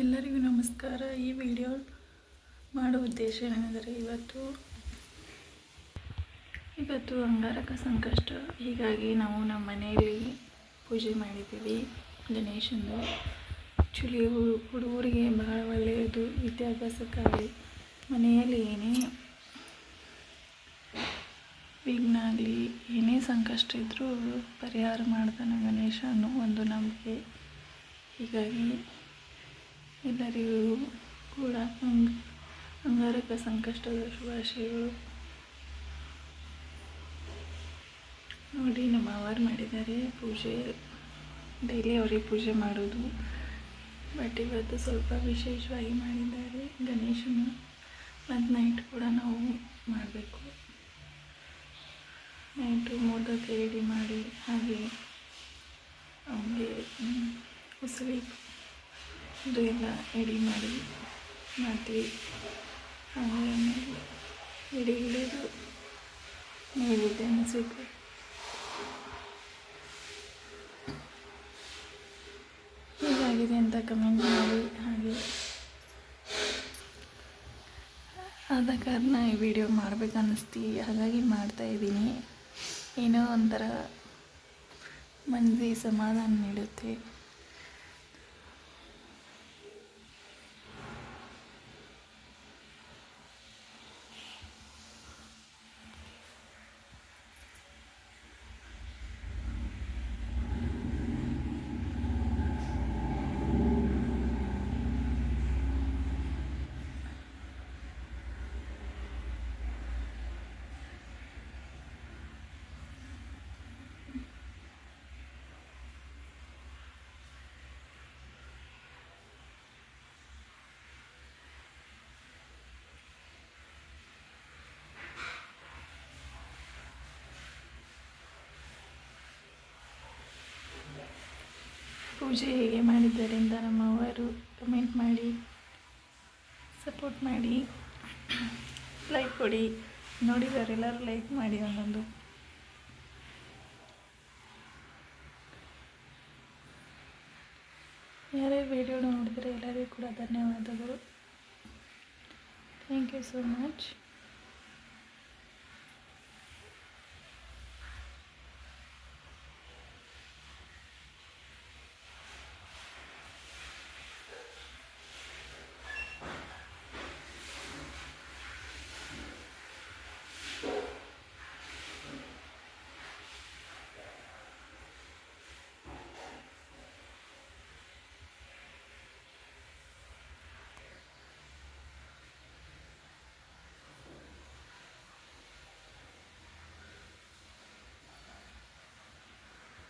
ಎಲ್ಲರಿಗೂ ನಮಸ್ಕಾರ. ಈ ವಿಡಿಯೋ ಮಾಡುವ ಉದ್ದೇಶ ಏನಂದರೆ ಇವತ್ತು ಇವತ್ತು ಅಂಗಾರಕ ಸಂಕಷ್ಟ. ಹೀಗಾಗಿ ನಾವು ನಮ್ಮ ಮನೆಯಲ್ಲಿ ಪೂಜೆ ಮಾಡಿದ್ದೀವಿ. ಗಣೇಶಂದು ಆ್ಯಕ್ಚುಲಿ ಹುಡುಗರಿಗೆ ಬಹಳ ಒಳ್ಳೆಯದು. ವಿದ್ಯಾಭ್ಯಾಸಕ್ಕಾಗಲಿ ಮನೆಯಲ್ಲಿ ಏನೇ ವಿಘ್ನ ಆಗಲಿ, ಏನೇ ಸಂಕಷ್ಟ ಇದ್ದರೂ ಪರಿಹಾರ ಮಾಡ್ತಾನೆ ಗಣೇಶ ಅನ್ನೋ ಒಂದು ನಂಬಿಕೆ. ಹೀಗಾಗಿ ಎಲ್ಲರಿಗೂ ಕೂಡ ಅಂಗ ಅಂಗಾರಕ ಸಂಕಷ್ಟದ ಶುಭಾಶಯಗಳು. ನೋಡಿ, ನಮ್ಮ ಅವರು ಮಾಡಿದ್ದಾರೆ ಪೂಜೆ. ಡೈಲಿ ಅವರಿಗೆ ಪೂಜೆ ಮಾಡೋದು. ಬಟ್ ಇವತ್ತು ಸ್ವಲ್ಪ ವಿಶೇಷವಾಗಿ ಮಾಡಿದ್ದಾರೆ ಗಣೇಶನ. ಮತ್ತು ನೈಟ್ ಕೂಡ ನಾವು ಮಾಡಬೇಕು. ನೈಟು ಮೋದಕ್ಕೆ ರೆಡಿ ಮಾಡಿ ಹಾಗೆ ಅವನಿಗೆ ಉಸಳಿ ಇದು ಎಲ್ಲ ಎಡಿ ಮಾಡಿ ಮಾಡ್ತೀವಿ. ಆಮೇಲೆ ಎಡಿ ಹಿಡಿದು ನೈವೇದ್ಯನ ಸ್ವೀಕಾರ ಹೇಗಾಗಿದೆ ಅಂತ ಕಮೆಂಟ್ ಮಾಡಿ ಹಾಗೆ. ಆದ ಕಾರಣ ಈ ವಿಡಿಯೋ ಮಾಡಬೇಕನ್ನಿಸ್ತಿ ಹಾಗಾಗಿ ಮಾಡ್ತಾಯಿದ್ದೀನಿ ಏನೋ ಒಂಥರ ಮನಸ್ಸಿಗೆ ಸಮಾಧಾನ ನೀಡುತ್ತೆ. ಪೂಜೆ ಹೇಗೆ ಮಾಡಿದ್ದರಿಂದ ನಮ್ಮವರು ಕಮೆಂಟ್ ಮಾಡಿ ಸಪೋರ್ಟ್ ಮಾಡಿ ಲೈಕ್ ಕೊಡಿ ನೋಡಿದವರೆಲ್ಲರೂ ಲೈಕ್ ಮಾಡಿ ಒಂದೊಂದು. ಯಾರೇ ವಿಡಿಯೋ ನೋಡಿದರೆ ಎಲ್ಲರಿಗೂ ಕೂಡ ಧನ್ಯವಾದಗಳು. Thank you so much